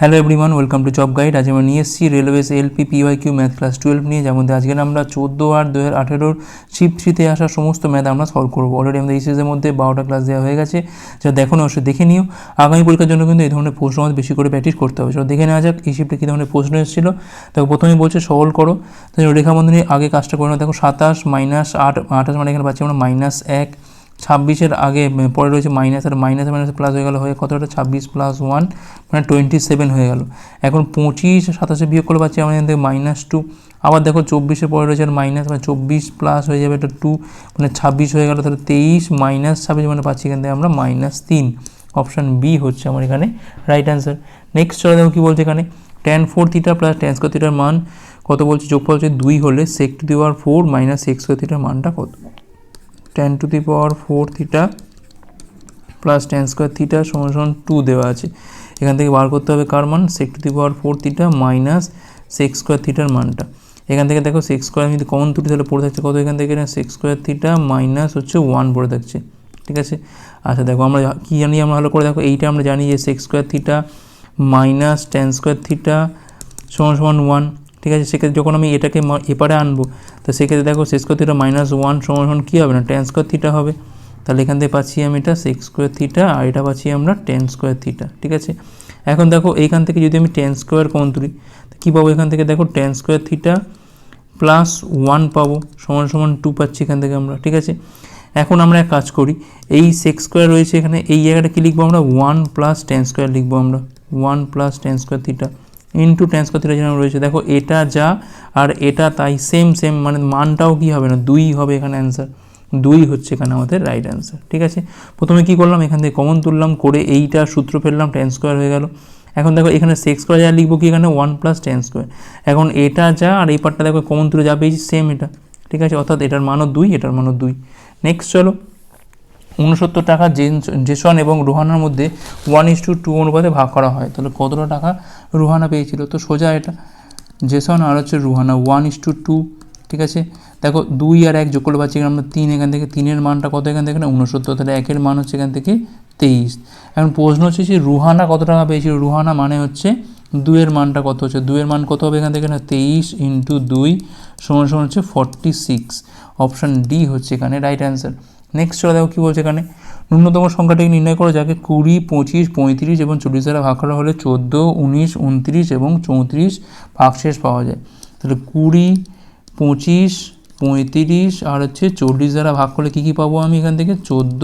Hello everyone welcome to job guide আজ আমরা নিয়ে এসেছি railways LP PY Q math class twelve নিয়ে যেমন আজকে আমরা চোদ্দ আট দু হাজার আঠেরোর শিপ থ্রিতে আসা সমস্ত ম্যাথ আমরা সলভ করব। অলরেডি আমাদের এই সিরিজের মধ্যে বারোটা ক্লাস দেওয়া হয়ে গেছে। যা দেখো না, অবশ্যই দেখে নিও। আগামী পরীক্ষার জন্য কিন্তু এই ধরনের প্রশ্ন আমাদের বেশি করে প্র্যাকটিস করতে হবে। সেটা দেখে নেওয়া যাক, এই শিফটে কী ধরনের প্রশ্ন এসেছিল। দেখো প্রথমেই বলছে, সরল করো। তো রেখাবন্ধনী আগে কাজটা করে নাও। দেখো সাতাশ মাইনাস আট, আঠাশ মানে এখানে পাচ্ছি আমরা মাইনাস এক। ছাব্বিশের আগে পরে রয়েছে মাইনাস আর মাইনাস মাইনাস প্লাস হয়ে গেল, হয়ে কতটা? ছাব্বিশ প্লাস ওয়ান মানে টোয়েন্টি সেভেন হয়ে গেল। এখন পঁচিশ, সাতাশে বিয়োগ করে পাচ্ছি আমরা এখান মাইনাস টু আবার দেখো চব্বিশের পরে রয়েছে মাইনাস মানে চব্বিশ প্লাস হয়ে যাবে এটা টু মানে ছাব্বিশ হয়ে গেল, তাহলে তেইশ মাইনাস ছাব্বিশ মানে পাচ্ছি এখান থেকে আমরা মাইনাস তিন। অপশান বি হচ্ছে আমার এখানে রাইট অ্যান্সার নেক্সট চলে দেখো কী বলছে এখানে। Tan four theta plus tan square থিটার মান কত বলছে? যোগফল হচ্ছে দুই হলে sec to the power four minus x square থিটার মানটা কত? Tan to the power four theta plus tan square theta সমান সমান টু দেওয়া আছে। এখান থেকে বার করতে হবে কার মান? Sec to the power four theta minus sec square থিটার মানটা। এখান থেকে দেখো সেক্স স্কোয়ার যদি কমন তুলি তাহলে পড়ে থাকছে কত এখান থেকে? সেক্স স্কোয়ার থিটা মাইনাস হচ্ছে ওয়ান পড়ে থাকছে। ঠিক আছে? আচ্ছা দেখো আমরা কী জানি আমরা ভালো করে দেখো। এইটা আমরা জানি যে sec square theta minus tan square theta সমান সমান ওয়ান ঠিক আছে? সেক্ষেত্রে যখন আমি এটাকে এপারে আনব, তো সেক্ষেত্রে দেখো sec square theta minus one সমান কী হবে না? টেন স্কোয়ার থিটা হবে। তাহলে এখান থেকে পাচ্ছি আমি এটা সেক্স স্কোয়ার থিটা আর এটা পাচ্ছি আমরা টেন স্কোয়ার থিটা ঠিক আছে? এখন দেখো এইখান থেকে যদি আমি টেন স্কোয়ার কমন তুলি কী পাবো এখান থেকে? দেখো tan square theta plus one পাবো, সমান সমান টু পাচ্ছি এখান থেকে আমরা, ঠিক আছে? এখন আমরা এক কাজ করি, এই সেক্স স্কোয়ার রয়েছে এখানে, এই জায়গাটা কী লিখব আমরা? ওয়ান প্লাস টেন স্কোয়ার লিখব আমরা one plus tan square theta into square theta যেরকম রয়েছে, দেখো এটা যা আর এটা তাই সেম সেম মানে মানটাও কী হবে না, দুই হবে এখানে অ্যান্সার দুই হচ্ছে এখানে আমাদের রাইট অ্যান্সার ঠিক আছে? প্রথমে কি করলাম? এখান থেকে কমন তুললাম, করে এইটা সূত্র ফেললাম টেন স্কোয়ার হয়ে গেল। এখন দেখো এখানে সেক্স স্কোয়ার যা লিখব কি এখানে? ওয়ান প্লাস টেন স্কোয়ার এখন এটা যা আর এই পার্টটা দেখো কমন তুলে যা পেয়েছি সেম এটা, ঠিক আছে? অর্থাৎ এটার মানও দুই, এটার মানও দুই। নেক্সট চলো। উনসত্তর টাকা জেসন এবং রুহানার মধ্যে ওয়ান ইস টু টু অনুপাতে ভাগ করা হয়। তাহলে কতটা টাকা রুহানা পেয়েছিল? তো সোজা এটা, জেসন আর হচ্ছে Ruhana one is to two ঠিক আছে? দেখো, দুই আর এক যোগ করে পাচ্ছি এখানে আমরা তিন, এখান থেকে তিনের মানটা কত এখান থেকে না? উনসত্তর তাহলে একের মান হচ্ছে এখান থেকে তেইশ। এখন প্রশ্ন হচ্ছে যে রুহানা কত টাকা পেয়েছিল? রুহানা মানে হচ্ছে দুয়ের মানটা কত হচ্ছে? দুয়ের মান কত হবে এখান থেকে না? তেইশ ইন্টু দুই সমান সমান হচ্ছে ফর্টি সিক্স অপশান ডি হচ্ছে এখানে রাইট অ্যান্সার নেক্সট চলে দেখো কী বলছে এখানে। ন্যূনতম সংখ্যাটিকে নির্ণয় করো যাকে কুড়ি, পঁচিশ, পঁয়ত্রিশ এবং চল্লিশ দ্বারা ভাগ করা হলে চোদ্দ, উনিশ, উনত্রিশ এবং চৌত্রিশ ভাগশেষ পাওয়া যায়। তাহলে কুড়ি, পঁচিশ, পঁয়ত্রিশ আর হচ্ছে চল্লিশ দ্বারা ভাগ করলে কী কী পাবো আমি এখান থেকে? চোদ্দ,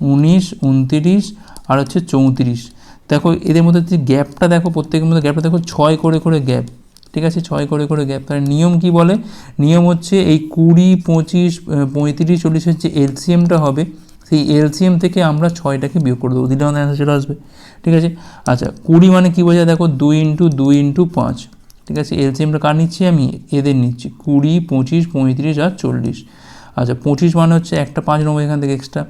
উনিশ, উনত্রিশ আর হচ্ছে চৌত্রিশ। দেখো এদের মধ্যে যে গ্যাপটা দেখো, প্রত্যেকের মধ্যে গ্যাপটা দেখো, ছয় করে করে গ্যাপ ঠিক আছে? ছয় করে করে গ্যাপ তার নিয়ম কি বলে? নিয়ম হচ্ছে এই কুড়ি, পঁচিশ পঁয়ত্রিশ, চল্লিশের যে এলসিএমটা হবে, সেই এলসিএম থেকে আমরা ছয়টাকে বিয়োগ করে দেবো। দিলে আমাদের অ্যান্সার চলে আসবে। ঠিক আছে? আচ্ছা কুড়ি মানে কী বোঝায়? দেখো, দুই ইন্টু দুই ইন্টু পাঁচ। ঠিক আছে? এলসিএমটা কার নিচ্ছি আমি? এদের নিচ্ছি। কুড়ি, পঁচিশ, পঁয়ত্রিশ আর চল্লিশ। আচ্ছা পঁচিশ মানে হচ্ছে একটা পাঁচ নম্বর এখান থেকে এক্সট্রা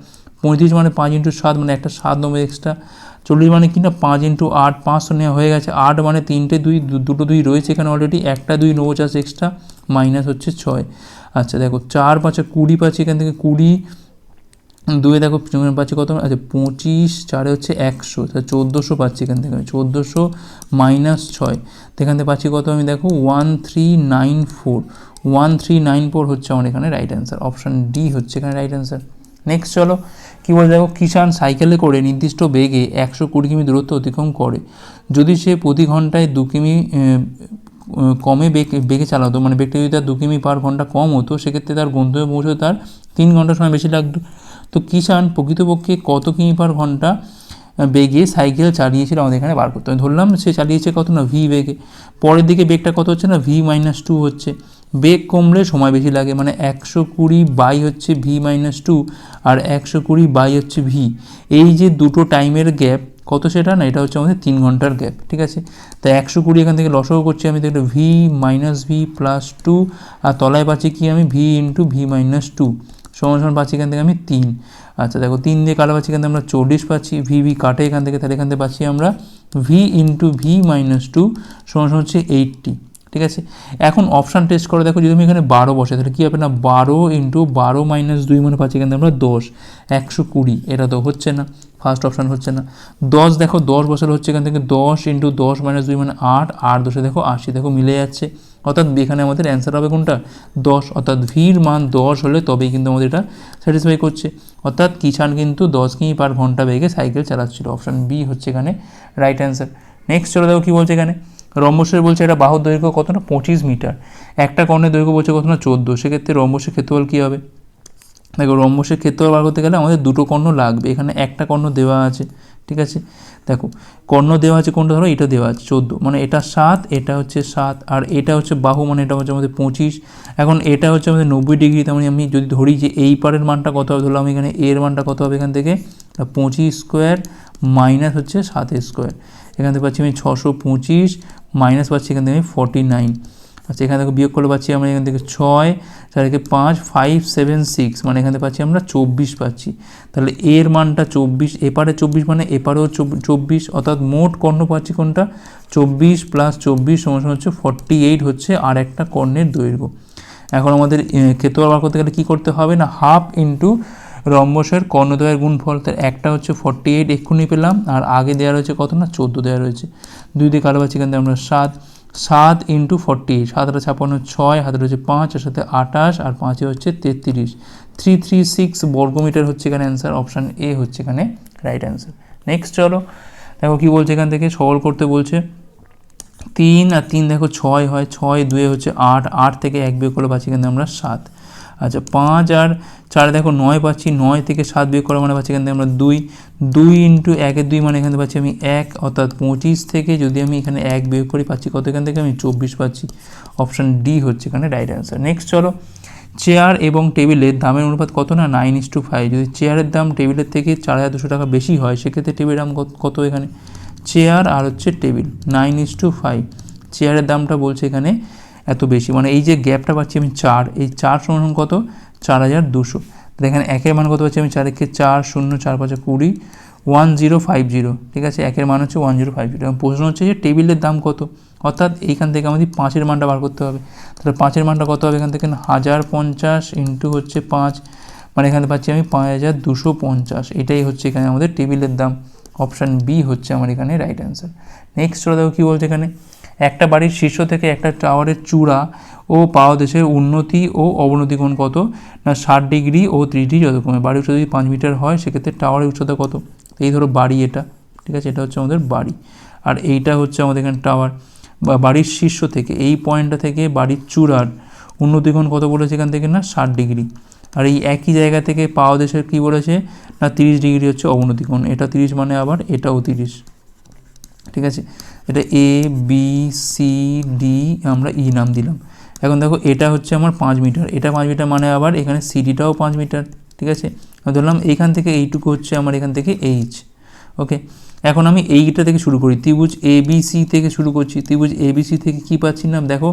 পঁয়ত্রিশ মানে পাঁচ ইন্টু সাত মানে একটা সাত নম্বর এক্সট্রা চল্লিশ মানে কি না? পাঁচ ইন্টু আট পাঁচশো নেওয়া হয়ে গেছে। আট মানে তিনটে, দুই দুটো দুই রয়েছে এখানে অলরেডি একটা দুই, নবো চাষ এক্সট্রা মাইনাস হচ্ছে ছয়। আচ্ছা দেখো, চার পাঁচে কুড়ি পাচ্ছি এখান থেকে, কুড়ি। দুয়ে দেখো পাচ্ছি কত? আচ্ছা পঁচিশ, চারে হচ্ছে একশো। তাহলে চোদ্দোশো পাচ্ছি এখান থেকে আমি, চোদ্দোশো মাইনাস ছয়। এখান থেকে পাচ্ছি কত আমি দেখো? One three nine four one three nine four হচ্ছে আমার এখানে রাইট অ্যান্সার অপশান ডি হচ্ছে এখানে রাইট অ্যান্সার নেক্সট চলো। কী বলে দেখো, কিষাণ সাইকেলে করে নির্দিষ্ট বেগে একশো কুড়ি কিমি দূরত্ব অতিক্রম করে। যদি সে প্রতি ঘন্টায় দু কিমি কমে বেগ, বেগে চালাতো মানে বেগটা যদি তার দু কিমি পার ঘণ্টা কম হতো, সেক্ষেত্রে তার গন্তব্যে পৌঁছতে তার তিন ঘণ্টা সময় বেশি লাগতো। তো কিষাণ প্রকৃতপক্ষে কত কিমি পার ঘণ্টা বেগে সাইকেল চালিয়েছিল আমাদের এখানে বার করতে হবে। ধরলাম সে চালিয়েছে কত না ভি বেগে। পরের দিকে বেগটা কত হচ্ছে না ভি মাইনাস টু হচ্ছে। বেগ কমলে সময় বেশি লাগে মানে একশো কুড়ি বাই হচ্ছে ভি মাইনাস টু আর একশো কুড়ি বাই হচ্ছে ভি এই যে দুটো টাইমের গ্যাপ কত সেটা না? এটা হচ্ছে আমাদের তিন ঘণ্টার গ্যাপ ঠিক আছে? তা একশো কুড়ি এখান থেকে লসও করছি আমি, দেখলে V minus V plus two আর তলায় পাচ্ছি কি আমি? V into V minus two সমান সমান পাচ্ছি এখান থেকে আমি তিন। আচ্ছা দেখো, তিন দিয়ে কাটা পাচ্ছি এখান থেকে আমরা চল্লিশ পাচ্ছি ভি ভি কাটে এখান থেকে, তাহলে এখান থেকে পাচ্ছি আমরা V into V minus two সমান হচ্ছে এইটটি ঠিক আছে? এখন অপশান টেস্ট করে দেখো, যদি আমি এখানে বারো বসে, তাহলে কী হবে না? বারো ইন্টু বারো মাইনাস দুই মানে পাচ্ছি কিন্তু আমরা দশ। একশো কুড়ি, এটা তো হচ্ছে না। ফার্স্ট অপশান হচ্ছে না। দশ দেখো, দশ বছর হচ্ছে এখান থেকে দশ ইন্টু দশ মাইনাস দুই মানে আট আট দশে দেখো আশি, দেখো মিলে যাচ্ছে। অর্থাৎ এখানে আমাদের অ্যান্সার হবে কোনটা? দশ, অর্থাৎ ভির মান দশ হলে তবেই কিন্তু আমাদের এটা স্যাটিসফাই করছে। অর্থাৎ কিষান কিন্তু দশ কিমি পার ঘণ্টা বেগে সাইকেল চালাচ্ছিল। অপশান বি হচ্ছে এখানে রাইট অ্যান্সার নেক্সট চলে দেখো কী বলছে এখানে। রম্বসের বলছে এটা বাহুর দৈর্ঘ্য কত না পঁচিশ মিটার। একটা কর্ণের দৈর্ঘ্য বলছে কত না চোদ্দ। সেক্ষেত্রে রম্বসের ক্ষেত্রফল কী হবে? দেখো রম্বসের ক্ষেত্রফল বার করতে গেলে আমাদের দুটো কর্ণ লাগবে। এখানে একটা কর্ণ দেওয়া আছে, ঠিক আছে? দেখো, কর্ণ দেওয়া আছে কোনটা ধরো? এটা দেওয়া আছে, চোদ্দ। মানে এটা সাত, এটা হচ্ছে সাত, আর এটা হচ্ছে বাহু মানে এটা হচ্ছে আমাদের পঁচিশ। এখন এটা হচ্ছে আমাদের নব্বই ডিগ্রি, তার মানে আমি যদি ধরি যে এই পারের মানটা কত হবে? ধরলাম এখানে এর মানটা কত হবে এখান থেকে? পঁচিশ স্কোয়ার মাইনাস হচ্ছে সাত স্কোয়ার। এখান থেকে পাচ্ছি আমি ছশো পঁচিশ মাইনাস পাচ্ছি এখান থেকে আমি ফর্টি নাইন আচ্ছা এখান থেকে বিয়োগ করলে পাচ্ছি আমরা এখান থেকে ছয় চার থেকে পাঁচ ফাইভ সেভেন সিক্স মানে এখান থেকে পাচ্ছি আমরা চব্বিশ পাচ্ছি। তাহলে এর মানটা চব্বিশ, এপারে চব্বিশ মানে এপারেও চব্বিশ, অর্থাৎ মোট কর্ণ পাচ্ছি কোনটা? চব্বিশ প্লাস চব্বিশ সমান হচ্ছে ফর্টি এইট হচ্ছে আর একটা কর্ণের দৈর্ঘ্য। এখন আমাদের ক্ষেত্রফল বার করতে গেলে কী করতে হবে না? হাফ ইন্টু রম্বসের কর্ণদ্বয়ের গুণফল, তার একটা হচ্ছে ফর্টি এইট এক্ষুনি পেলাম, আর আগে দেওয়া রয়েছে কত না? চোদ্দ দেওয়া রয়েছে। দুই দিকে কালো পাচ্ছি আমরা সাত। সাত ইন্টু ফর্টি সাত আটা ছাপান্ন ছয় হাতে রয়েছে পাঁচ, আর সাথে আঠাশ, আর পাঁচে হচ্ছে তেত্রিশ। থ্রি থ্রি সিক্স বর্গমিটার হচ্ছে এখানে অ্যান্সার অপশান এ হচ্ছে এখানে রাইট অ্যান্সার নেক্সট চলো, দেখো কী বলছে এখান থেকে? সবল করতে বলছে, তিন আর তিন দেখো ছয় হয়, ছয় দুয়ে হচ্ছে আট আট থেকে এক বিয়োগ করে পাচ্ছি এখানে আমরা সাত। আচ্ছা পাঁচ আর চার দেখো নয় পাচ্ছি, নয় থেকে সাত বিয়োগ করা মানে পাচ্ছি এখান থেকে আমরা দুই। দুই ইন্টু একের দুই মানে এখানে পাচ্ছি আমি এক, অর্থাৎ পঁচিশ থেকে যদি আমি এখানে এক বিয়োগ করি, পাচ্ছি কত এখান থেকে? আমি চব্বিশ পাচ্ছি। অপশান ডি হচ্ছে এখানে রাইট অ্যান্সার নেক্সট চলো চেয়ার এবং টেবিলের দামের অনুপাত কত না? নাইন ইস টু ফাইভ যদি চেয়ারের দাম টেবিলের থেকে চার হাজার দুশো টাকা বেশি হয়, সেক্ষেত্রে টেবিলের দাম কত এখানে? চেয়ার আর হচ্ছে table nine is to five চেয়ারের দামটা বলছে এখানে এত বেশি। মানে এই যে গ্যাপটা পাচ্ছি আমি চার, এই চার সমান কত? চার হাজার দুশো। তাহলে এখানে একের মান কত পাচ্ছি আমি? চার একে চার শূন্য, চার পাঁচে কুড়ি ওয়ান জিরো ফাইভ জিরো ঠিক আছে? একের মান হচ্ছে ওয়ান জিরো ফাইভ জিরো এবং প্রশ্ন হচ্ছে যে টেবিলের দাম কত? অর্থাৎ এইখান থেকে আমাদের পাঁচের মানটা বার করতে হবে। তাহলে পাঁচের মানটা কত হবে এখান থেকে? হাজার পঞ্চাশ ইন্টু হচ্ছে পাঁচ। মানে এখানে পাচ্ছি আমি পাঁচ হাজার দুশো পঞ্চাশ। এটাই হচ্ছে এখানে আমাদের টেবিলের দাম। অপশান বি হচ্ছে আমার এখানে রাইট অ্যান্সার নেক্সট চলে দেখো কী বলছে এখানে? একটা বাড়ির শীর্ষ থেকে একটা টাওয়ারের চূড়া ও পাদদেশের উন্নতি ও অবনতি কোণ কত? না, ষাট ডিগ্রি ও ত্রিশ ডিগ্রি যতক্ষণে বাড়ির উচ্চতা যদি পাঁচ মিটার হয়, সেক্ষেত্রে টাওয়ারের উচ্চতা কত? এই ধরো বাড়ি এটা, ঠিক আছে? এটা হচ্ছে আমাদের বাড়ি। আর এইটা হচ্ছে আমাদের এখানে টাওয়ার। বা বাড়ির শীর্ষ থেকে, এই পয়েন্টটা থেকে বাড়ির চূড়ার উন্নতিকোণ কত বলেছে এখান থেকে? না, ষাট ডিগ্রি। আর এই একই জায়গা থেকে পাওয়া দেশের কী বলেছে? না, তিরিশ ডিগ্রি হচ্ছে অবনতিকোণ এটা তিরিশ মানে আবার এটাও তিরিশ। ঠিক আছে? এটা এ বি সি ডি আমরা ই নাম দিলাম। এখন দেখো, এটা হচ্ছে আমার পাঁচ মিটার। এটা পাঁচ মিটার মানে আবার এখানে সিডিটাও পাঁচ মিটার, ঠিক আছে? ধরলাম এইখান থেকে এইটুকু হচ্ছে আমার এখান থেকে এইচ ওকে এখন আমি এইটা থেকে শুরু করি। ত্রিভুজ এ বি সি থেকে শুরু করছি। ত্রিভুজ এ বি সি থেকে কী পাচ্ছি না? দেখো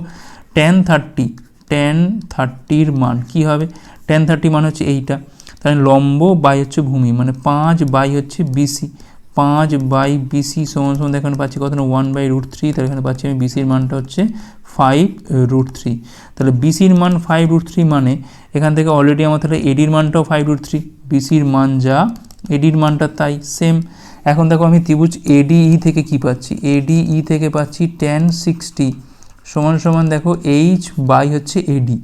টেন থার্টি টেন থার্টির মান কি হবে? টেন থার্টি মান হচ্ছে এইটা। তাহলে লম্ব বাই হচ্ছে ভূমি মানে পাঁচ বাই হচ্ছে বিসি পাঁচ বাই বিসি সমান সমান এখানে পাচ্ছি কত না ওয়ান বাই রুট থ্রি তাহলে এখানে পাচ্ছি আমি বিসির মানটা হচ্ছে ফাইভ রুট থ্রি তাহলে বিসির মান ফাইভ রুট থ্রি মানে এখান থেকে অলরেডি আমার তাহলে এডির মানটাও ফাইভ রুট থ্রি বিসির মান যা এডির মানটা তাই সেম এখন দেখো আমি ত্রিভুজ এডিই থেকে কি পাচ্ছি? এডিই থেকে পাচ্ছি টেন সিক্সটি সমান সমান দেখো এইচ বাই হচ্ছে এডি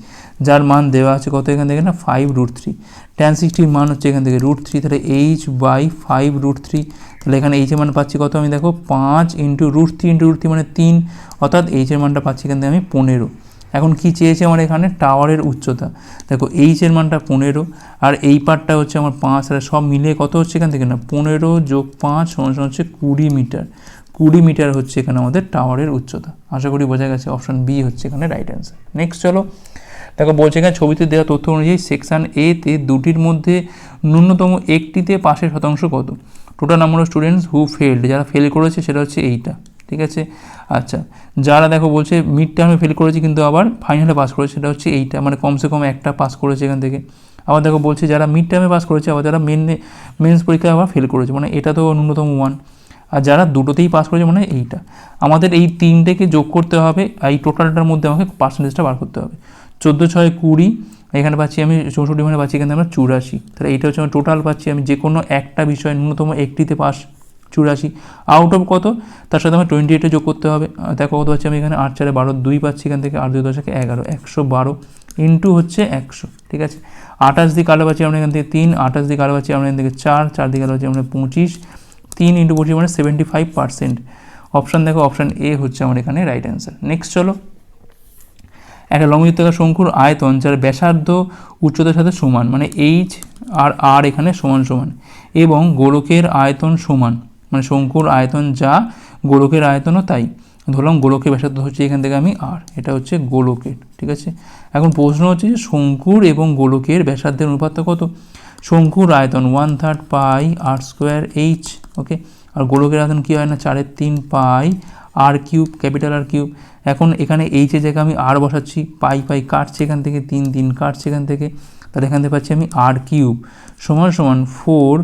যার মান দেওয়া আছে কত এখান থেকে না? ফাইভ রুট থ্রি টেন সিক্সটির মান হচ্ছে এখান থেকে রুট থ্রি তাহলে H by five root three তাহলে এখানে এইচের মান পাচ্ছি কত আমি দেখো? পাঁচ into root three into root three মানে তিন, অর্থাৎ এইচের মানটা পাচ্ছি এখান থেকে আমি পনেরো। এখন কি চেয়েছে আমার এখানে? টাওয়ারের উচ্চতা। দেখো এইচের মানটা পনেরো, আর এই পার্টটা হচ্ছে আমার পাঁচ আর সব মিলে কত হচ্ছে এখান থেকে না? পনেরো যোগ পাঁচ সমান হচ্ছে কুড়ি মিটার। কুড়ি মিটার হচ্ছে এখানে আমাদের টাওয়ারের উচ্চতা। আশা করি বোঝা গেছে অপশান বি হচ্ছে এখানে রাইট অ্যান্সার নেক্সট চলো। দেখো, বলছে এখানে ছবিতে দেওয়া তথ্য অনুযায়ী সেকশান এতে দুটির মধ্যে ন্যূনতম একটিতে পাশের শতাংশ কত? Total number of students who failed যারা ফেল করেছে সেটা হচ্ছে এইটা, ঠিক আছে? আচ্ছা যারা দেখো বলছে মিড টার্মে ফেল করেছে কিন্তু আবার ফাইনালে পাস করেছে, সেটা হচ্ছে এইটা মানে কমসে কম একটা পাস করেছে এখান থেকে। আবার দেখো বলছে যারা মিড টার্মে পাস করেছে, আবার যারা মেন মেন্স পরীক্ষায় আবার ফেল করেছে মানে এটা তো ন্যূনতম ওয়ান আর যারা দুটোতেই পাস করেছে মানে এইটা। আমাদের এই তিনটেকে যোগ করতে হবে এই টোটালটার মধ্যে আমাকে পার্সেন্টেজটা বার করতে হবে। চোদ্দ ছয় কুড়ি, এখানে পাচ্ছি আমি চৌষট্টি মানে পাচ্ছি এখানে আমরা চুরাশি। তাহলে এইটা হচ্ছে আমার টোটাল পাচ্ছি আমি যে কোনো একটা বিষয়, ন্যূনতম একটিতে পাস চুরাশি। আউট অফ কত? তার সাথে আমার টোয়েন্টি এইটে যোগ করতে হবে। দেখো কত পাচ্ছি আমি এখানে? আট চারে বারো, দুই পাচ্ছি এখান থেকে, আট দুই দশকে এগারো, একশো বারো ইন্টু হচ্ছে একশো, ঠিক আছে? আঠাশ দিকে আলো পাচ্ছি আমরা এখান থেকে তিন, আঠাশ দিকে আলো পাচ্ছি আমরা এখান থেকে চার চার দিকে আলো পাচ্ছি আমরা পঁচিশ তিন ইন্টু পঁচিশ মানে সেভেন্টি ফাইভ পার্সেন্ট অপশান দেখো অপশান এ হচ্ছে আমার এখানে রাইট অ্যান্সার নেক্সট চলো। একটা লম্বযুক্তাকার শঙ্কুর আয়তন যার ব্যাসার্ধ উচ্চতার সাথে সমান মানে এইচ আর আর এখানে সমান সমান, এবং গোলকের আয়তন সমান মানে শঙ্কুর আয়তন যা গোলকের আয়তনও তাই। ধরলাম গোলকের ব্যাসার্ধ হচ্ছে এখান থেকে আমি আর এটা হচ্ছে গোলকের, ঠিক আছে? এখন প্রশ্ন হচ্ছে যে শঙ্কুর এবং গোলকের ব্যাসার্ধের অনুপাতটা কত? শঙ্কুর আয়তন one third pi R square H okay আর গোলকের আয়তন কী হয় না? চারের তিন pi R cube capital R cube এখন এখানে এইচের জায়গায় আমি আর বসাচ্ছি, পাই পাই কাটছে এখান থেকে, তিন তিন কাটছে এখান থেকে, তাহলে এখান থেকে পাচ্ছি আমি আর কিউব সমান সমান ফোর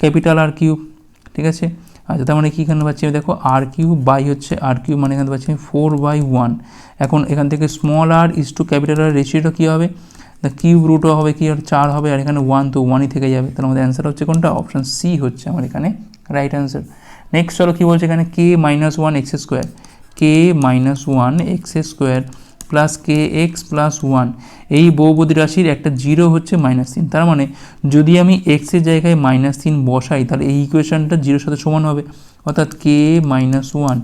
ক্যাপিটাল আর কিউব ঠিক আছে? আচ্ছা তার মানে কি এখানে পাচ্ছি আমি? দেখো আর কিউব বাই হচ্ছে আর কিউব মানে এখানে পাচ্ছি আমি ফোর বাই ওয়ান এখন এখান থেকে small R is to capital R রেশিওটা কী হবে? দ্য কিউব রুটও হবে কি? আর চার হবে, আর এখানে ওয়ান তো ওয়ানই থেকে যাবে। তাহলে আমাদের অ্যান্সার হচ্ছে কোনটা? অপশান সি হচ্ছে আমার এখানে রাইট অ্যান্সার নেক্সট চলো কী বলছে এখানে? K minus one x square K minus one x square plus K x plus one এই বহুপদী রাশির একটা জিরো হচ্ছে মাইনাস তিন। তার মানে যদি আমি এক্সের জায়গায় মাইনাস তিন বসাই, তাহলে এই ইকুয়েশনটা জিরোর সাথে সমান হবে। অর্থাৎ কে মাইনাস ওয়ান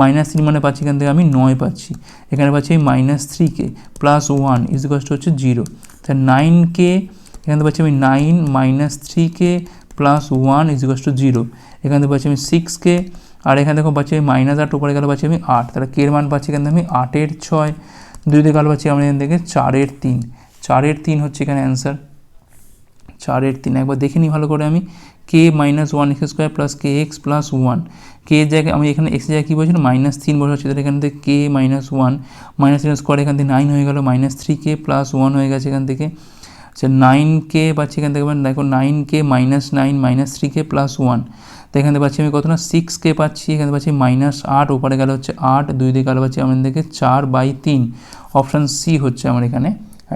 মাইনাস তিন মানে পাচ্ছি এখান থেকে আমি নয় পাচ্ছি। এখানে পাচ্ছি আমি minus three K plus one is হচ্ছে জিরো তাহলে নাইন কে, এখান থেকে পাচ্ছি আমি nine minus three K plus one is to zero এখান থেকে পাচ্ছি আমি সিক্স কে, আর এখান থেকে পাচ্ছি আমি মাইনাস আট, উপরে গেলে পাচ্ছি আমি আট। তাহলে কের মান পাচ্ছি এখান থেকে আমি আটের ছয়। দুই দিকে গেলে পাচ্ছি আমরা এখান থেকে চারের তিন। চারের তিন হচ্ছে এখানে অ্যান্সার চারের তিন, একবার দেখে নিই ভালো করে আমি। K minus one x square plus K x plus one K জায়গায় আমি এখানে এক্স জায়গায় কী বলছিলাম মাইনাস তিন বসাচ্ছি। তাহলে এখান থেকে কে মাইনাস ওয়ান মাইনাস তিন স্কোয়ার এখান থেকে নাইন হয়ে গেল। Minus three K plus one হয়ে গেছে এখান থেকে। আচ্ছা নাইন কে পাচ্ছি এখান থেকে। দেখো nine K minus nine minus three K plus one তো এখান থেকে পাচ্ছি আমি কত না? সিক্স কে পাচ্ছি। এখানে পাচ্ছি মাইনাস আট। ওপরে গেলে হচ্ছে আট। দুই দিকে গেলে পাচ্ছি আমার থেকে চার বাই তিন। অপশান সি হচ্ছে আমার এখানে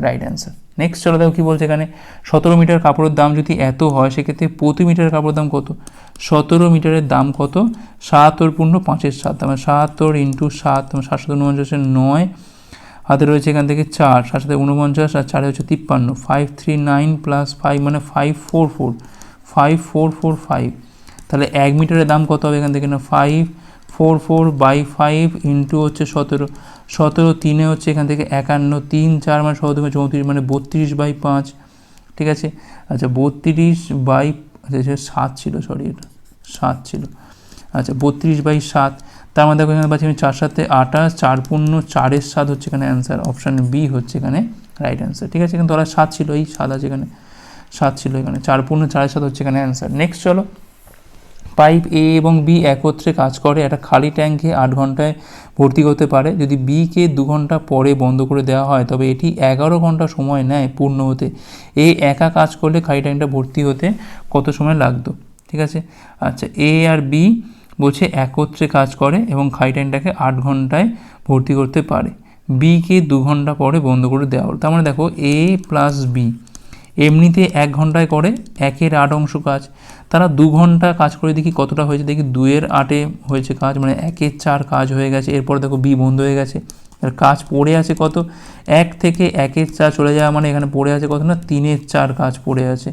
রাইট অ্যান্সার নেক্সট চলো দেখো কী বলছে এখানে। সতেরো মিটার কাপড়ের দাম যদি এত হয়, সেক্ষেত্রে প্রতি মিটার কাপড়ের দাম কত? সতেরো মিটারের দাম কত? সাতাত্তর পূর্ণ পাঁচের সাত মানে সাতাত্তর ইন্টু সাত সাত সাত উনপঞ্চাশের নয়। হাতে রয়েছে এখান থেকে চার সাত সাথে উনপঞ্চাশ আর চারে হচ্ছে তিপ্পান্ন। Five three nine plus five মানে five four four five four four five তাহলে এক মিটারের দাম কত হবে এখান থেকে না? Five four four by five into হচ্ছে সতেরো। সতেরো তিনে হচ্ছে এখান থেকে একান্ন, তিন, চার মানে সতেরো চৌত্রিশ মানে বত্রিশ বাই পাঁচ, ঠিক আছে? আচ্ছা বত্রিশ বাই আচ্ছা সাত ছিল সরি এটা সাত ছিল। আচ্ছা বত্রিশ বাই সাত, তার মধ্যে দেখো এখানে পাচ্ছি আমি চার সাথে আঠাশ, চার পূর্ণ, চারের সাত হচ্ছে এখানে অ্যান্সার অপশান বি হচ্ছে এখানে রাইট অ্যান্সার ঠিক আছে? এখানে তোরা সাত ছিল, এই সাত আছে এখানে, সাত ছিল এখানে, চার পূর্ণ, চারের সাত হচ্ছে এখানে অ্যান্সার নেক্সট চলো। পাইপ এ এবং বি একত্রে কাজ করে। একটা খালি ট্যাঙ্কে আট ঘন্টায় ভর্তি করতে পারে। যদি বিকে দু ঘণ্টা পরে বন্ধ করে দেওয়া হয়, তবে এটি এগারো ঘণ্টা সময় নেয় পূর্ণ হতে। এই একা কাজ করলে খালি ট্যাঙ্কটা ভর্তি হতে কত সময় লাগতো? ঠিক আছে? আচ্ছা এ আর বি বলছে একত্রে কাজ করে এবং খালি ট্যাঙ্কটাকে আট ঘন্টায় ভর্তি করতে পারে। বিকে দু ঘণ্টা পরে বন্ধ করে দেওয়া হলো। তার মানে দেখো, এ প্লাস বি এমনিতে এক ঘন্টায় করে একের আট অংশ কাজ। তারা দু ঘণ্টা কাজ করে দেখি কতটা হয়েছে। দেখি দুয়ের আটে হয়েছে কাজ মানে একের চার কাজ হয়ে গেছে। এরপর দেখো বি বন্ধ হয়ে গেছে। আর কাজ পড়ে আছে কত? এক থেকে একের চার চলে যাওয়া মানে এখানে পড়ে আছে কত না? তিনের চার কাজ পড়ে আছে।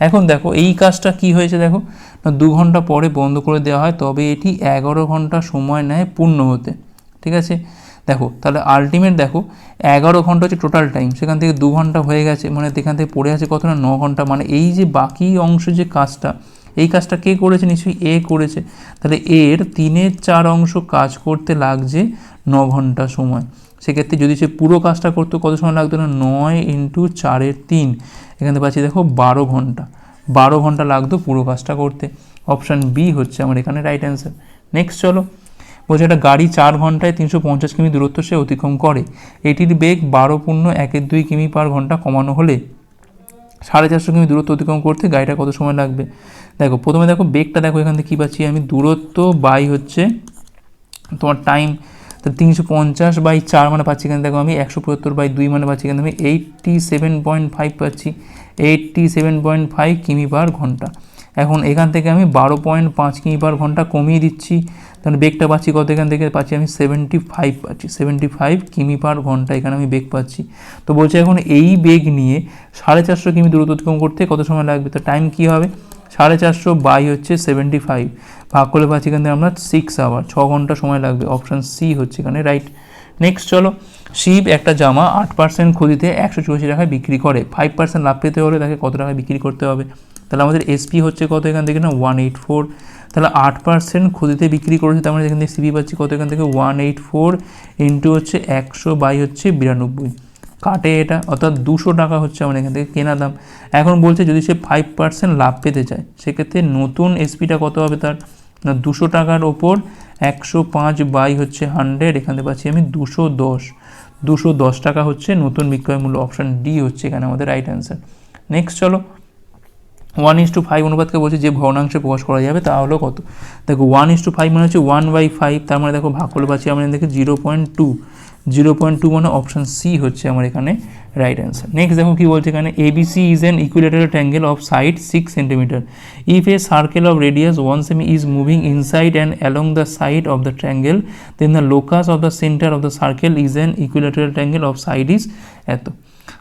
এখন দেখো এই কাজটা কি হয়েছে দেখো? না, দু ঘণ্টা পরে বন্ধ করে দেওয়া হয়, তবে এটি এগারো ঘণ্টা সময় নেয় পূর্ণ হতে। ঠিক আছে? দেখো, তাহলে আলটিমেট দেখো, এগারো ঘণ্টা হচ্ছে টোটাল টাইম সেখান থেকে দু ঘণ্টা হয়ে গেছে মানে এখান থেকে পড়ে আছে কত না ন ঘণ্টা মানে এই যে বাকি অংশ যে কাজটা, এই কাজটা কে করেছে? নিশ্চয়ই এ করেছে। তাহলে এর তিনের চার অংশ কাজ করতে লাগছে ন ঘণ্টা সময়। সেক্ষেত্রে যদি সে পুরো কাজটা করতো, কত সময় লাগতো না? নয় ইন্টু চারের তিন। এখানে পাচ্ছি দেখো, বারো ঘণ্টা। বারো ঘণ্টা লাগতো পুরো কাজটা করতে। অপশান বি হচ্ছে আমার এখানে রাইট অ্যান্সার নেক্সট চলো। বলছে একটা গাড়ি চার ঘন্টায় তিনশো পঞ্চাশ কিমি দূরত্ব সে অতিক্রম করে। এটির বেগ বারো পূর্ণ একের দুই কিমি পার ঘণ্টা কমানো হলে সাড়ে চারশো কিমি দূরত্ব অতিক্রম করতে গাড়িটা কত সময় লাগবে? দেখো, প্রথমে দেখো বেগটা দেখো এখান থেকে কী পাচ্ছি আমি। দূরত্ব বাই হচ্ছে তোমার টাইম, তো তিনশো পঞ্চাশ বাই চার মানে পাচ্ছি এখানে দেখো আমি, একশো পঁচাত্তর বাই দুই মানে পাচ্ছি এখানে আমি, এইটটি সেভেন পয়েন্ট ফাইভ পাচ্ছি, এইটটি সেভেন পয়েন্ট ফাইভ কিমি পার ঘণ্টা। এখন এখান থেকে আমি বারো পয়েন্ট পাঁচ কিমি পার ঘণ্টা কমিয়ে দিচ্ছি তাহলে বেগটা পাচ্ছি কত এখান থেকে? পাচ্ছি আমি সেভেন্টি ফাইভ পাচ্ছি। সেভেন্টি ফাইভ কিমি পার ঘণ্টা এখানে আমি বেগ পাচ্ছি। তো বলছে এখন এই বেগ নিয়ে সাড়ে চারশো কিমি দূরত্ব অতিক্রম করতে কত সময় লাগবে? তো টাইম কী হবে? সাড়ে চারশো বাই হচ্ছে সেভেন্টি ফাইভ ভাগ করে পাচ্ছি এখান থেকে আমরা সিক্স আওয়ার ছ ঘণ্টা সময় লাগবে। অপশান সি হচ্ছে এখানে রাইট নেক্সট চলো। শিব একটা জামা আট পার্সেন্ট ক্ষতিতে একশো চুরাশি টাকায় বিক্রি করে। ফাইভ পার্সেন্ট লাভ পেতে হলে তাকে কত টাকায় বিক্রি করতে হবে? তাহলে আমাদের এসপি হচ্ছে কত এখান থেকে না? ওয়ান এইট ফোর তাহলে আট পার্সেন্ট ক্ষতিতে বিক্রি করেছে, তার মানে এখান থেকে সিবি পাচ্ছি কত? এখান থেকে ওয়ান এইট ফোর ইন্টু হচ্ছে একশো বাই হচ্ছে বিরানব্বই। কাটে এটা, অর্থাৎ দুশো টাকা হচ্ছে আমার এখান থেকে কেনা দাম। এখন বলছে যদি সে ফাইভ পার্সেন্ট লাভ পেতে চায়, সেক্ষেত্রে নতুন এসপিটা কত হবে তার? না, দুশো টাকার ওপর একশো পাঁচ বাই হচ্ছে হান্ড্রেড এখান থেকে পাচ্ছি আমি দুশো দশ। দুশো দশ টাকা হচ্ছে নতুন বিক্রয় মূল্য অপশান ডি হচ্ছে এখানে আমাদের রাইট অ্যান্সার নেক্সট চলো ওয়ান ইস টু ফাইভ অনুপাতকে বলছে যে ভগ্নাংশে প্রকাশ করা যাবে, তা হলো কত? দেখো ওয়ান ইস টু ফাইভ মানে হচ্ছে ওয়ান বাই ফাইভ তার মানে দেখো ভাগ করলে পাচ্ছি আমরা দেখে zero point two zero point two মানে অপশান সি হচ্ছে আমার এখানে রাইট অ্যান্সার নেক্সট দেখো কী বলছে এখানে ABC is an equilateral triangle of side six centimetre if a circle of radius one cm is moving inside and along the side of the triangle then the locus of the centre of the circle is an equilateral triangle of side is এত।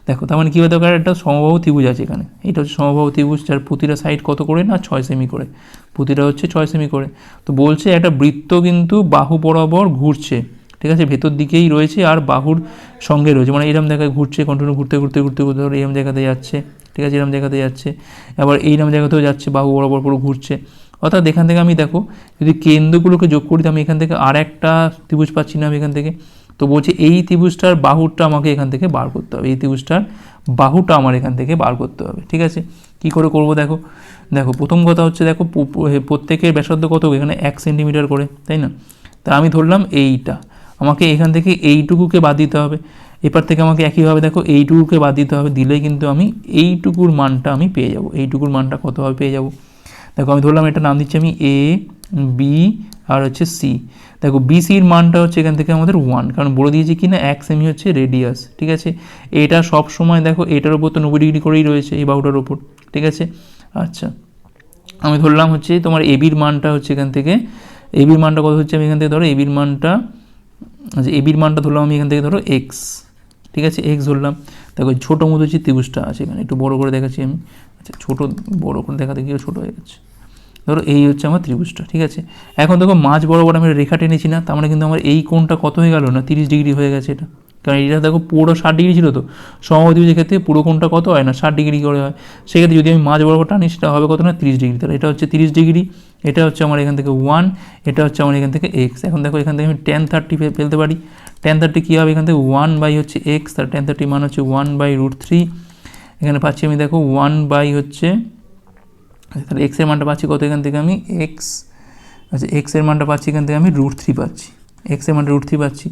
দেখো, তার মানে কী হতে পারে? একটা সমবাহু ত্রিভুজ আছে এখানে। এটা হচ্ছে সমবাহু ত্রিভুজ, যার প্রতিটা সাইড কত করে না? ছয় সেমি করে। প্রতিটা হচ্ছে ছয় সেমি করে। তো বলছে একটা বৃত্ত কিন্তু বাহু বরাবর ঘুরছে। ঠিক আছে? ভেতর দিকেই রয়েছে আর বাহুর সঙ্গে রয়েছে। মানে এরম জায়গায় ঘুরছে কন্টিনিউ ঘুরতে ঘুরতে ঘুরতে ঘুরতে এরম জায়গাতে যাচ্ছে। ঠিক আছে? এরম জায়গাতে যাচ্ছে। আবার এইরম জায়গাতেও যাচ্ছে, বাহু বরাবর পুরো ঘুরছে। অর্থাৎ এখান থেকে আমি দেখো, যদি কেন্দ্রগুলোকে যোগ করি আমি এখান থেকে আর একটা ত্রিভুজ পাচ্ছি না আমি এখান থেকে। তো বলছে এই ত্রিভুজটার বাহুটা আমাকে এখান থেকে বার করতে হবে, এই ত্রিভুজটার বাহুটা আমার এখান থেকে বার করতে হবে, ঠিক আছে? কি করে করব দেখো? দেখো, প্রথম কথা হচ্ছে দেখো প্রত্যেকের ব্যাসার্ধ কত? এখানে এক সেন্টিমিটার করে, তাই না? তা আমি ধরলাম এইটা, আমাকে এখান থেকে এইটুকুকে বাদ দিতে হবে, এপার থেকে আমাকে একইভাবে দেখো এইটুকুকে বাদ দিতে হবে দিলে কিন্তু আমি এইটুকুর মানটা আমি পেয়ে যাব, এইটুকুর মানটা কতভাবে পেয়ে যাব? দেখো, আমি ধরলাম এটা নাম দিচ্ছি আমি এ বি আর হচ্ছে সি দেখো বিসির মানটা হচ্ছে এখান থেকে আমাদের ওয়ান কারণ বলে দিয়েছি কি না এক সেমি হচ্ছে রেডিয়াস ঠিক আছে? এটা সব সময় দেখো, এটার উপর তো নব্বই ডিগ্রি করেই রয়েছে, এই বাহুটার ওপর ঠিক আছে? আচ্ছা আমি ধরলাম হচ্ছে তোমার এবির মানটা হচ্ছে এখান থেকে এবির মানটা কত হচ্ছে আমি এখান থেকে ধরো এবির মানটা আচ্ছা এবির মানটা ধরলাম আমি এখান থেকে ধরো এক্স ঠিক আছে? এক্স ধরলাম, দেখো, ছোটো মতো হচ্ছে ত্রিভুজটা আছে এখানে, একটু বড় করে দেখাচ্ছি আমি। আচ্ছা ছোটো, বড় করে দেখাতে গিয়ে ছোটো হয়ে গেছে। ধরো এই হচ্ছে আমার ত্রিভুজটা, ঠিক আছে? এখন দেখো মাঝ বরাবর আমি রেখা টেনেছি না তার মানে কিন্তু আমার এই কোণটা কত হয়ে গেল না, তিরিশ ডিগ্রি হয়ে গেছে এটা। কারণ এটা দেখো পুরো ষাট ডিগ্রি ছিল তো সমত্রিভুজের ক্ষেত্রে পুরো কোণটা কত হয় না, ষাট ডিগ্রি করে হয়। সেক্ষেত্রে যদি আমি মাঝ বরাবর টানি, সেটা হবে কত না, তিরিশ ডিগ্রি। তাহলে এটা হচ্ছে তিরিশ ডিগ্রি, এটা হচ্ছে আমার এখান থেকে ওয়ান, এটা হচ্ছে আমার এখান থেকে এক্স। এখন দেখো এখান থেকে আমি টেন থার্টি ফেলতে পারি। টেন থার্টি কী হবে এখান থেকে? ওয়ান বাই হচ্ছে এক্স তার টেন থার্টি মান হচ্ছে ওয়ান বাই রুট থ্রি। এখানে পাচ্ছি আমি দেখো ওয়ান বাই হচ্ছে আচ্ছা তাহলে এক্সের মানটা পাচ্ছি কত এখান থেকে আমি? এক্স আচ্ছা এক্সের মানটা পাচ্ছি এখান থেকে আমি রুট থ্রি পাচ্ছি। এক্সের মানটা রুট থ্রি পাচ্ছি।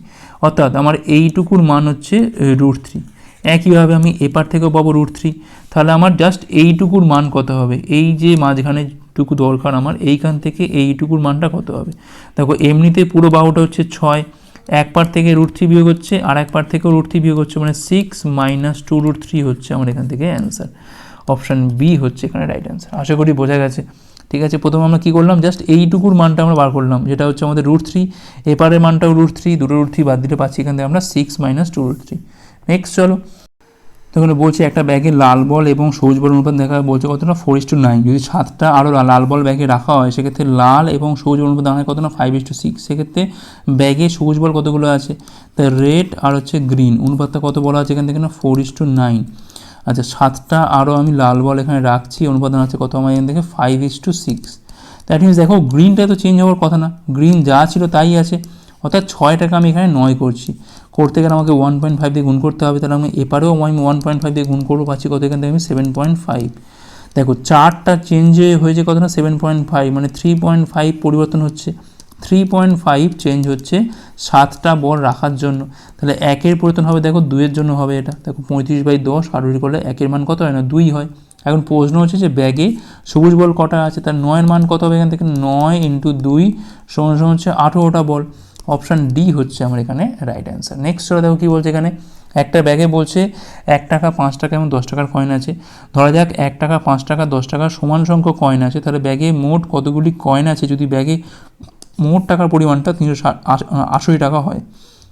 অর্থাৎ আমার এইটুকুর মান হচ্ছে রুট থ্রি একইভাবে আমি এপার থেকেও পাবো রুট থ্রি তাহলে আমার জাস্ট এইটুকুর মান কত হবে? এই যে মাঝখানে টুকু দরকার আমার, এইখান থেকে এইটুকুর মানটা কত হবে? দেখো, এমনিতে পুরো বাহুটা হচ্ছে ছয়। এক পার থেকে রুট থ্রি বিয়োগ হচ্ছে, আর এক পার থেকেও রুট থ্রি বিয়োগ হচ্ছে মানে six minus two root three হচ্ছে আমার এখান থেকে অ্যান্সার অপশান বি হচ্ছে এখানে রাইট অ্যান্সার আশা করি বোঝা গেছে। ঠিক আছে, প্রথমে আমরা কী করলাম? জাস্ট এইটুকুর মানটা আমরা বার করলাম। যেটা হচ্ছে আমাদের রুট থ্রি এপারের মানটাও রুট থ্রি দুটো রুট থ্রি বাদ দিলে পাচ্ছি এখান থেকে আমরা six minus two root three next চলো। তখন বলছে একটা ব্যাগে লাল বল এবং সবুজ বল অনুপাত দেখা বলছে কতটা? ফোর ইস টু নাইন যদি সাতটা আরও লাল বল ব্যাগে রাখা হয়, সেক্ষেত্রে লাল এবং সবুজ বল অনুপাত দাঁড়ায় কত না ফাইভ ইস টু সিক্স সেক্ষেত্রে ব্যাগে সবুজ বল কতগুলো আছে? তা রেড আর হচ্ছে গ্রিন অনুপাতটা কত বলা আছে এখান থেকে না? ফোর ইস টু নাইন আচ্ছা সাতটা আরও আমি লাল বল এখানে রাখছি অনুপাদান আছে কত আমার এখান থেকে? Five is two six that means দেখো গ্রিনটা তো চেঞ্জ হওয়ার কথা না। গ্রিন যা ছিল তাই আছে। অর্থাৎ ছয়টাকে আমি এখানে নয় করছি। করতে গেলে আমাকে ওয়ান পয়েন্ট ফাইভ দিয়ে গুণ করতে হবে। তাহলে আমি এপারেও আমি ওয়ান পয়েন্ট ফাইভ দিয়ে গুণ করব। পাচ্ছি কত এখান থেকে আমি? সেভেন পয়েন্ট ফাইভ দেখো, চারটা চেঞ্জ হয়েছে কত না? সেভেন পয়েন্ট ফাইভ মানে থ্রি পয়েন্ট ফাইভ পরিবর্তন হচ্ছে। থ্রি পয়েন্ট ফাইভ চেঞ্জ হচ্ছে সাতটা বল রাখার জন্য। তাহলে একের পরিবর্তন হবে, দেখো দুইয়ের জন্য হবে এটা। দেখো পঁয়ত্রিশ বাই দশ কারোরি করলে একের মান কত হয় না? দুই হয়। এখন প্রশ্ন হচ্ছে যে ব্যাগে সবুজ বল কটা আছে? তার নয়ের মান কত হবে এখান থেকে? নয় ইন্টু দুই সমান সমান হচ্ছে আঠেরোটা বল। অপশান ডি হচ্ছে আমার এখানে রাইট অ্যান্সার নেক্সট চলে দেখো কী বলছে এখানে। একটা ব্যাগে বলছে এক টাকা পাঁচ টাকা এবং দশ টাকার কয়েন আছে। ধরা যাক এক টাকা, পাঁচ টাকা, দশ টাকা সমান সংখ্যক কয়েন আছে। তাহলে ব্যাগে মোট কতগুলি কয়েন আছে? যদি ব্যাগে মোট টাকার পরিমাণটা তিনশো আশি টাকা হয়।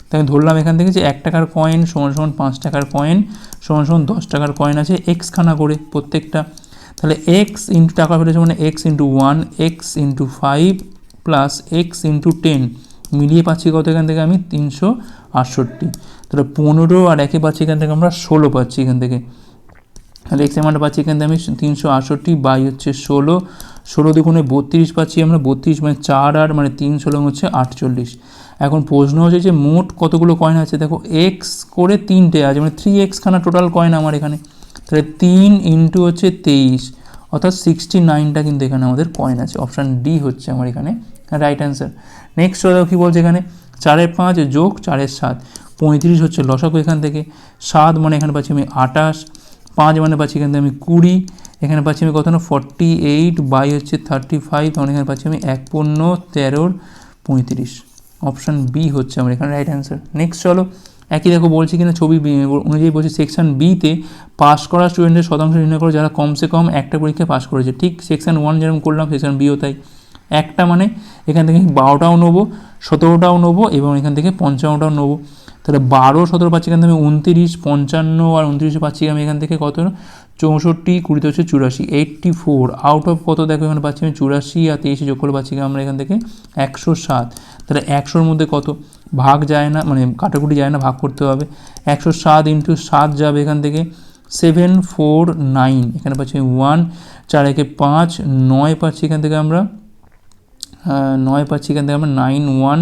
তাই আমি ধরলাম এখান থেকে যে এক টাকার কয়েন সমান সমান পাঁচ টাকার কয়েন সমান সমান দশ টাকার কয়েন আছে এক্স খানা করে প্রত্যেকটা। তাহলে এক্স ইন্টু টাকা ফেলেছে মানে x into one x into five plus x into ten মিলিয়ে পাচ্ছি কত এখান থেকে আমি? তিনশো আটষট্টি। তাহলে পনেরো আর একে পাচ্ছি এখান থেকে আমরা ষোলো পাচ্ছি এখান থেকে। তাহলে এক্স অ্যামাউন্ট পাচ্ছি এখান থেকে আমি তিনশো আটষট্টি বাই হচ্ছে ষোলো। ষোলো দুগুণে বত্রিশ পাচ্ছি আমরা, বত্রিশ মানে চার আর মানে তিন ষোলো হচ্ছে আটচল্লিশ। এখন প্রশ্ন হচ্ছে যে মোট কতগুলো কয়েন আছে? দেখো এক্স করে তিনটে আছে মানে থ্রি এক্স খানা টোটাল কয়েন আমার এখানে। তাহলে তিন ইন্টু হচ্ছে তেইশ, অর্থাৎ সিক্সটি নাইনটা কিন্তু এখানে আমাদের কয়েন আছে। অপশান ডি হচ্ছে আমার এখানে রাইট অ্যান্সার নেক্সট দেখো কী বলছে এখানে? চারের পাঁচ যোগ চারের সাত, পঁয়ত্রিশ হচ্ছে লসাকু এখান থেকে, সাত মানে এখানে পাচ্ছি আমি আটাশ পাঁচ মানে পাচ্ছি এখান থেকে আমি কুড়ি এখানে পাচ্ছি আমি কত না? ফর্টি এইট বাই হচ্ছে থার্টি ফাইভ তখন এখানে পাচ্ছি আমি এক পণ্য তেরোর পঁয়ত্রিশ। অপশান বি হচ্ছে আমার এখানে রাইট অ্যান্সার নেক্সট চলো, একই দেখো বলছি কিনা ছবি অনুযায়ী বলছি সেকশন বিতে পাস করা স্টুডেন্টের শতাংশ নির্ণয় করো, যারা কমসে কম একটা পরীক্ষায় পাস করেছে। ঠিক সেকশন ওয়ান যেরকম করলাম সেকশন বিও তাই। একটা মানে এখান থেকে বারোটাও নেব, সতেরোটাও নেব এবং এখান থেকে পঞ্চান্নটাও নেব। তাহলে বারো, সতেরো পাচ্ছি এখান থেকে আমি, উনত্রিশ, পঞ্চান্ন আর উনত্রিশে পাচ্ছি আমি এখান থেকে কত চৌষট্টি, কুড়িতে হচ্ছে চুরাশি এইট্টি ফোর আউট অফ কত দেখো এখানে পাচ্ছি আমি চুরাশি আর তেইশে যোগ করে পাচ্ছি আমরা এখান থেকে একশো সাত। তাহলে একশোর মধ্যে কত? ভাগ যায় না মানে কাটাকুটি যায় না, ভাগ করতে হবে। একশো সাত ইন্টু সাত যাবে এখান থেকে সেভেন ফোর নাইন এখানে পাচ্ছি ওয়ান চার একে পাঁচ, নয় পাচ্ছি এখান থেকে আমরা নয় পাচ্ছি এখান থেকে আমরা নাইন ওয়ান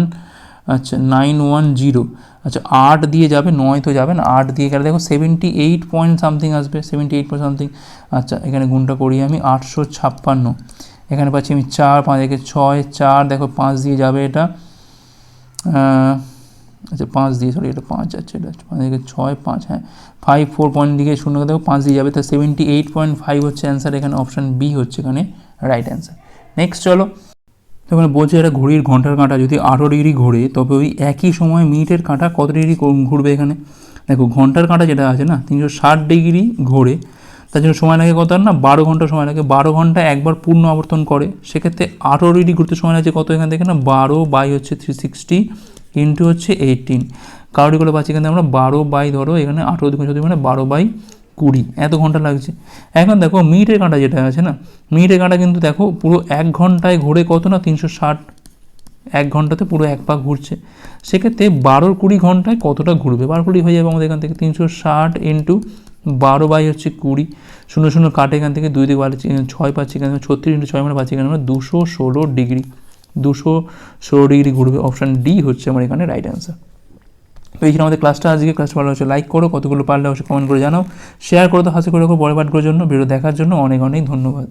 আচ্ছা নাইন ওয়ান জিরো আচ্ছা আট দিয়ে যাবে, নয় তো যাবে না। আট দিয়ে গেলে দেখো সেভেন্টি এইট পয়েন্ট সামথিং আসবে সেভেন্টি এইট পয়েন্ট সামথিং আচ্ছা এখানে গুণটা করি আমি, আটশো ছাপ্পান্ন। এখানে পাচ্ছি আমি চার, পাঁচ একে ছয়, চার, দেখো পাঁচ দিয়ে যাবে এটা। আচ্ছা পাঁচ দিয়ে সরি এটা পাঁচ যাচ্ছে এটা পাঁচ দিকে ছয়, পাঁচ হ্যাঁ। ফাইভ ফোর পয়েন্ট দিকে শূন্য দেখো, পাঁচ দিয়ে যাবে। তা সেভেন্টি এইট পয়েন্ট ফাইভ হচ্ছে অ্যান্সার এখানে অপশান বি হচ্ছে এখানে রাইট অ্যান্সার নেক্সট চলো। তখন বলছে এটা ঘড়ির ঘণ্টার কাঁটা, যদি আঠেরো ডিগ্রি ঘোরে, তবে ওই একই সময় মিনিটের কাঁটা কত ডিগ্রি ঘুরবে এখানে? দেখো, ঘণ্টার কাঁটা যেটা আছে না, তিনশো ষাট ডিগ্রি ঘোরে, তার জন্য সময় লাগে কত না, বারো ঘণ্টা সময় লাগে। বারো ঘণ্টা একবার পূর্ণ আবর্তন করে, সেক্ষেত্রে আঠেরো ডিগ্রি ঘুরতে সময় লাগছে কত এখান থেকে না, বারো বাই হচ্ছে থ্রি সিক্সটি ইন্টু হচ্ছে এইটিন কারোটি করে পাচ্ছি এখানে আমরা বারো বাই ধরো, এখানে আঠেরো দিকে মানে বারো বাই কুড়ি, এত ঘণ্টা লাগছে। এখন দেখো, মিনিটের কাঁটা যেটা আছে না, মিনিটের কাঁটা কিন্তু দেখো, পুরো এক ঘন্টায় ঘুরে কত না, তিনশো ষাট, এক ঘন্টাতে পুরো এক পাক ঘুরছে। সেক্ষেত্রে বারোর কুড়ি ঘন্টায় কতটা ঘুরবে? বারো কুড়ি হয়ে যাবে আমাদের এখান থেকে তিনশো ষাট ইন্টু বারো বাই হচ্ছে কুড়ি। শূন্য শূন্য কাটে এখান থেকে দুই দিকে পাচ্ছি ছয় পাচ্ছি এখানে, ছত্রিশ ইন্টু ছয় মানে পাচ্ছি এখানে আমরা দুশো ষোলো ডিগ্রি দুশো ষোলো ডিগ্রি ঘুরবে। অপশান ডি হচ্ছে আমার এখানে রাইট অ্যান্সার তো এই আমাদের ক্লাসটা আজকে ক্লাসটা ভালো হচ্ছে লাইক করো, কতগুলো পারলে অবশ্যই কমেন্ট করে জানাও। শেয়ার করো তো, হাসি করে রাখো। বড় পাঠগুলোর জন্য ভিডিও দেখার জন্য অনেক অনেক ধন্যবাদ।